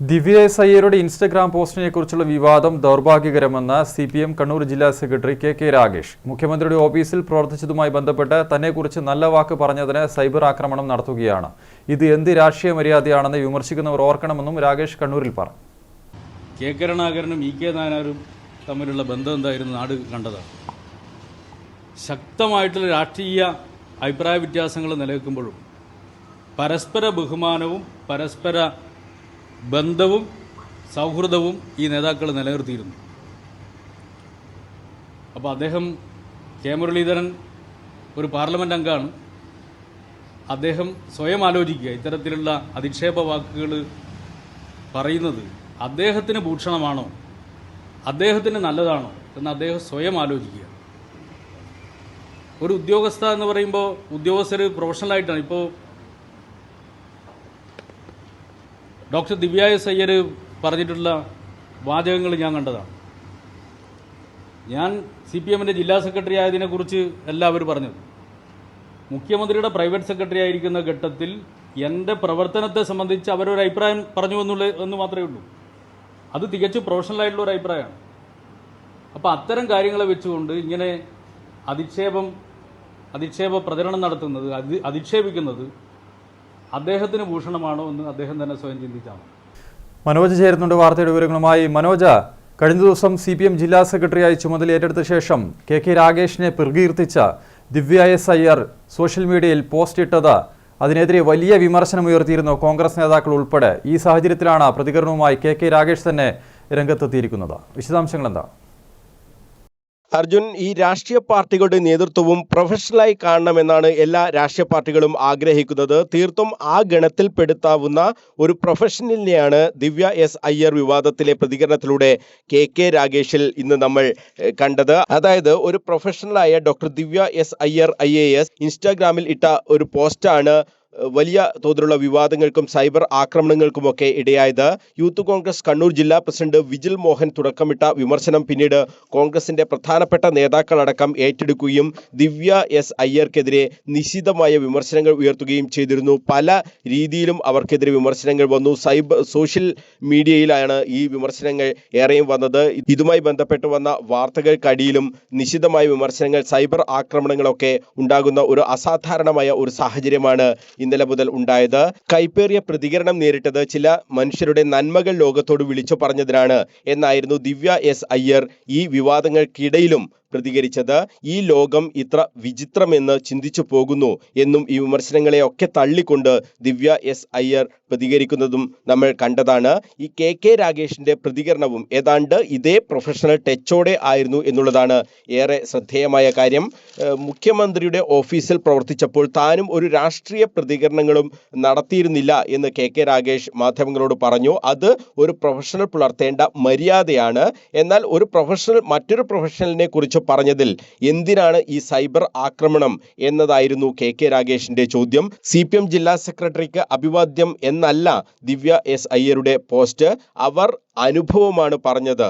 ദിവ്യ S അയ്യരുടെ Instagram പോസ്റ്റിനെ കുറിച്ചുള്ള വിവാദം ദൗർഭാഗ്യകരമെന്ന് സി പി എം കണ്ണൂർ ജില്ലാ സെക്രട്ടറി കെ കെ രാഗേഷ് മുഖ്യമന്ത്രിയുടെ ഓഫീസിൽ പ്രവർത്തിച്ചതുമായി ബന്ധപ്പെട്ട് തന്നെക്കുറിച്ച് നല്ല വാക്ക് പറഞ്ഞതിന് സൈബർ ആക്രമണം നടത്തുകയാണ്. ഇത് എന്ത് രാഷ്ട്രീയ മര്യാദയാണെന്ന് വിമർശിക്കുന്നവർ ഓർക്കണമെന്നും രാഗേഷ് കണ്ണൂരിൽ പറഞ്ഞു. കെ കരുണാകരനും ഇ കെ നായനാരും തമ്മിലുള്ള ബന്ധം എന്തായിരുന്നു നാട് കണ്ടതാണ്. ശക്തമായിട്ടുള്ള രാഷ്ട്രീയ അഭിപ്രായ വ്യത്യാസങ്ങൾ നിലനിൽക്കുമ്പോഴും പരസ്പര ബഹുമാനവും പരസ്പര ബന്ധവും സൗഹൃദവും ഈ നേതാക്കൾ നിലനിർത്തിയിരുന്നു. അപ്പോൾ അദ്ദേഹം കെ മുരളീധരൻ ഒരു പാർലമെന്റ് അംഗമാണ് അദ്ദേഹം സ്വയം ആലോചിക്കുക ഇത്തരത്തിലുള്ള അധിക്ഷേപ വാക്കുകൾ പറയുന്നത് അദ്ദേഹത്തിന് ഭൂഷണമാണോ? അദ്ദേഹത്തിന് നല്ലതാണോ? എന്ന് അദ്ദേഹം സ്വയം ആലോചിക്കുക. ഒരു ഉദ്യോഗസ്ഥ എന്ന് പറയുമ്പോൾ ഉദ്യോഗസ്ഥർ പ്രൊഫഷണലായിട്ടാണ് ഇപ്പോൾ ഡോക്ടർ ദിവ്യ എസ് അയ്യർ പറഞ്ഞിട്ടുള്ള വാചകങ്ങൾ ഞാൻ കണ്ടതാണ്. ഞാൻ സി പി എമ്മിന്റെ ജില്ലാ സെക്രട്ടറി ആയതിനെക്കുറിച്ച് എല്ലാവരും പറഞ്ഞത്. മുഖ്യമന്ത്രിയുടെ പ്രൈവറ്റ് സെക്രട്ടറി ആയിരിക്കുന്ന ഘട്ടത്തിൽ എന്റെ പ്രവർത്തനത്തെ സംബന്ധിച്ച് അവരൊരു അഭിപ്രായം പറഞ്ഞു എന്നുള്ളത് എന്ന് മാത്രമേ ഉള്ളൂ. അത് തികച്ചും പ്രൊഫഷണലായിട്ടുള്ള ഒരു അഭിപ്രായമാണ്. അപ്പോൾ അത്തരം കാര്യങ്ങളെ വെച്ചുകൊണ്ട് ഇങ്ങനെ അധിക്ഷേപം അധിക്ഷേപ പ്രചരണം നടത്തുന്നത് അധി അധിക്ഷേപിക്കുന്നത് അദ്ദേഹത്തിന് ഭൂഷണമാണോ എന്ന് അദ്ദേഹം തന്നെ സ്വയം ചിന്തിച്ചാണ്. മനോജ് ചേരുന്നുണ്ട് വാർത്തയുടെ വിവരങ്ങളുമായി. മനോജ കഴിഞ്ഞ ദിവസം സി പി എം ജില്ലാ സെക്രട്ടറിയായി ചുമതലയേറ്റെടുത്ത ശേഷം കെ കെ രാഗേഷിനെ പ്രകീർത്തിച്ച ദിവ്യ എസ് അയ്യർ സോഷ്യൽ മീഡിയയിൽ പോസ്റ്റ് ഇട്ടത്. അതിനെതിരെ വലിയ വിമർശനം ഉയർത്തിയിരുന്നു കോൺഗ്രസ് നേതാക്കൾ ഉൾപ്പെടെ. ഈ സാഹചര്യത്തിലാണ് പ്രതികരണവുമായി കെ കെ രാഗേഷ് തന്നെ രംഗത്തെത്തിയിരിക്കുന്നത്. വിശദാംശങ്ങൾ എന്താണ് അർജുൻ ഈ രാഷ്ട്രീയ പാർട്ടികളുടെ നേതൃത്വവും പ്രൊഫഷണലായി കാണണമെന്നാണ് എല്ലാ രാഷ്ട്രീയ പാർട്ടികളും ആഗ്രഹിക്കുന്നത്. തീർത്തും ആ ഗണത്തിൽപ്പെടുത്താവുന്ന ഒരു പ്രൊഫഷണലിനെയാണ് ദിവ്യ എസ് അയ്യർ വിവാദത്തിലെ പ്രതികരണത്തിലൂടെ കെ കെ രാഗേഷിൽ ഇന്ന് നമ്മൾ കണ്ടത്. അതായത് ഒരു പ്രൊഫഷണലായ doctor Divya S Iyer I A S ഇൻസ്റ്റാഗ്രാമിൽ ഇട്ട ഒരു പോസ്റ്റാണ് വലിയ തോതിലുള്ള വിവാദങ്ങൾക്കും സൈബർ ആക്രമണങ്ങൾക്കുമൊക്കെ ഇടയായത് യൂത്ത് കോൺഗ്രസ് കണ്ണൂർ ജില്ലാ പ്രസിഡന്റ് വിജിൽ മോഹൻ തുടക്കമിട്ട വിമർശനം പിന്നീട് കോൺഗ്രസിന്റെ പ്രധാനപ്പെട്ട നേതാക്കളടക്കം ഏറ്റെടുക്കുകയും ദിവ്യ എസ് അയ്യർക്കെതിരെ നിശിതമായ വിമർശനങ്ങൾ ഉയർത്തുകയും ചെയ്തിരുന്നു. പല രീതിയിലും അവർക്കെതിരെ വിമർശനങ്ങൾ വന്നു. സൈബർ സോഷ്യൽ മീഡിയയിലാണ് ഈ വിമർശനങ്ങൾ ഏറെയും വന്നത്. ഇതുമായി ബന്ധപ്പെട്ട് വന്ന വാർത്തകൾക്കടിയിലും നിശിതമായ വിമർശനങ്ങൾ സൈബർ ആക്രമണങ്ങളൊക്കെ ഉണ്ടാകുന്ന ഒരു അസാധാരണമായ ഒരു സാഹചര്യമാണ് ഇന്നലെ മുതൽ ഉണ്ടായത്. കൈപ്പേറിയ പ്രതികരണം നേരിട്ടത് ചില മനുഷ്യരുടെ നന്മകൾ ലോകത്തോട് വിളിച്ചു പറഞ്ഞതിനാണ്. എന്നായിരുന്നു ദിവ്യ എസ് അയ്യർ ഈ വിവാദങ്ങൾക്കിടയിലും പ്രതികരിച്ചത്. ഈ ലോകം ഇത്ര വിചിത്രമെന്ന് ചിന്തിച്ചു പോകുന്നു എന്നും ഈ വിമർശനങ്ങളെ ഒക്കെ തള്ളിക്കൊണ്ട് ദിവ്യ എസ് അയ്യർ പ്രതികരിക്കുന്നതും നമ്മൾ കണ്ടതാണ്. ഈ കെ കെ രാഗേഷിന്റെ പ്രതികരണവും ഏതാണ്ട് ഇതേ പ്രൊഫഷണൽ ടച്ചോടെ ആയിരുന്നു എന്നുള്ളതാണ് ഏറെ ശ്രദ്ധേയമായ കാര്യം. മുഖ്യമന്ത്രിയുടെ ഓഫീസിൽ പ്രവർത്തിച്ചപ്പോൾ താനും ഒരു രാഷ്ട്രീയ പ്രതികരണങ്ങളും നടത്തിയിരുന്നില്ല എന്ന് കെ കെ രാഗേഷ് മാധ്യമങ്ങളോട് പറഞ്ഞു. അത് ഒരു പ്രൊഫഷണൽ പുലർത്തേണ്ട മര്യാദയാണ്. എന്നാൽ ഒരു പ്രൊഫഷണൽ മറ്റൊരു പ്രൊഫഷണലിനെ കുറിച്ച് പറഞ്ഞതിൽ എന്തിനാണ് ഈ സൈബർ ആക്രമണം എന്നതായിരുന്നു കെ കെ രാഗേഷിന്റെ ചോദ്യം. സി ജില്ലാ സെക്രട്ടറിക്ക് അഭിവാദ്യം എന്നല്ല ദിവ്യ എസ് അയ്യരുടെ പോസ്റ്റ്. അവർ അനുഭവമാണ് പറഞ്ഞത്.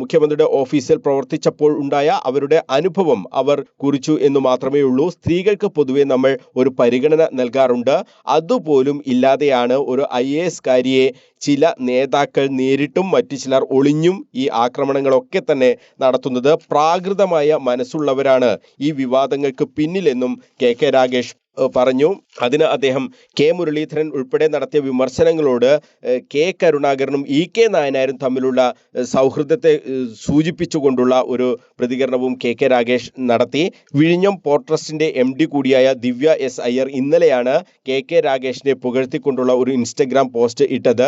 മുഖ്യമന്ത്രിയുടെ ഓഫീസിൽ പ്രവർത്തിച്ചപ്പോൾ ഉണ്ടായ അവരുടെ അനുഭവം അവർ കുറിച്ചു എന്ന് മാത്രമേ ഉള്ളൂ. സ്ത്രീകൾക്ക് പൊതുവെ നമ്മൾ ഒരു പരിഗണന നൽകാറുണ്ട്. അതുപോലും ഇല്ലാതെയാണ് ഒരു ഐ എ എസ് കാരിയെ ചില നേതാക്കൾ നേരിട്ടും മറ്റു ചിലർ ഒളിഞ്ഞും ഈ ആക്രമണങ്ങളൊക്കെ തന്നെ നടത്തുന്നത്. പ്രാകൃതമായ മനസ്സുള്ളവരാണ് ഈ വിവാദങ്ങൾക്ക് പിന്നിലെന്നും കെ കെ രാഗേഷ് പറഞ്ഞു. അതിന് അദ്ദേഹം കെ മുരളീധരൻ ഉൾപ്പെടെ നടത്തിയ വിമർശനങ്ങളോട് കെ കരുണാകരനും ഇ കെ നായനാരും തമ്മിലുള്ള സൗഹൃദത്തെ സൂചിപ്പിച്ചുകൊണ്ടുള്ള ഒരു പ്രതികരണവും കെ കെ രാഗേഷ് നടത്തി. വിഴിഞ്ഞം പോർട്ട് ട്രസ്റ്റിന്റെ എം ഡി കൂടിയായ ദിവ്യ എസ് അയ്യർ ഇന്നലെയാണ് കെ കെ രാഗേഷിനെ പുകഴ്ത്തിക്കൊണ്ടുള്ള ഒരു ഇൻസ്റ്റഗ്രാം പോസ്റ്റ് ഇട്ടത്.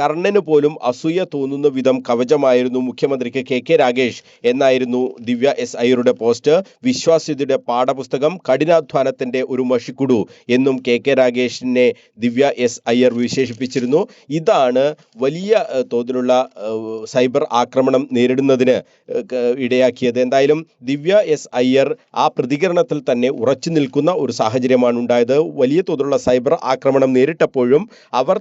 കർണന് പോലും അസൂയ തോന്നുന്ന വിധം കവചമായിരുന്നു മുഖ്യമന്ത്രിക്ക് കെ കെ രാഗേഷ് എന്നായിരുന്നു ദിവ്യ എസ് അയ്യരുടെ പോസ്റ്റ്. വിശ്വാസ്യതയുടെ പാഠപുസ്തകം കഠിനാധ്വാനത്തിന്റെ ഒരു മഷിക്കുടു എന്നും കെ കെ രാഗേഷിനെ ദിവ്യ എസ് അയ്യർ വിശേഷിപ്പിച്ചിരുന്നു. ഇതാണ് വലിയ തോതിലുള്ള സൈബർ ആക്രമണം നേരിടുന്നതിന് ഇടയാക്കിയത്. എന്തായാലും ദിവ്യ എസ് അയ്യർ ആ പ്രതികരണത്തിൽ തന്നെ ഉറച്ചു നിൽക്കുന്ന ഒരു സാഹചര്യമാണ് ഉണ്ടായത്. വലിയ തോതിലുള്ള സൈബർ ആക്രമണം നേരിട്ടപ്പോഴും അവർ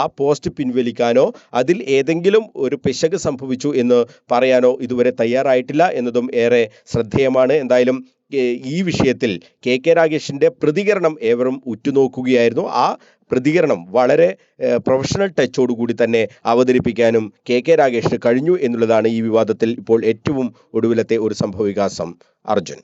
ആ പോസ്റ്റ് പിൻവലിക്കാനോ അതിൽ ഏതെങ്കിലും ഒരു പിശക് സംഭവിച്ചു എന്ന് പറയാനോ ഇതുവരെ തയ്യാറായിട്ടില്ല എന്നതും ഏറെ ശ്രദ്ധേയമാണ്. എന്തായാലും ഈ വിഷയത്തിൽ കെ കെ രാഗേഷിന്റെ പ്രതികരണം ഏവരും ഉറ്റുനോക്കുകയായിരുന്നു. ആ പ്രതികരണം വളരെ പ്രൊഫഷണൽ ടച്ചോടുകൂടി തന്നെ അവതരിപ്പിക്കാനും കെ കെ രാഗേഷിന് കഴിഞ്ഞു എന്നുള്ളതാണ് ഈ വിവാദത്തിൽ ഇപ്പോൾ ഏറ്റവും ഒടുവിലത്തെ ഒരു സംഭവവികാസം. അർജുൻ.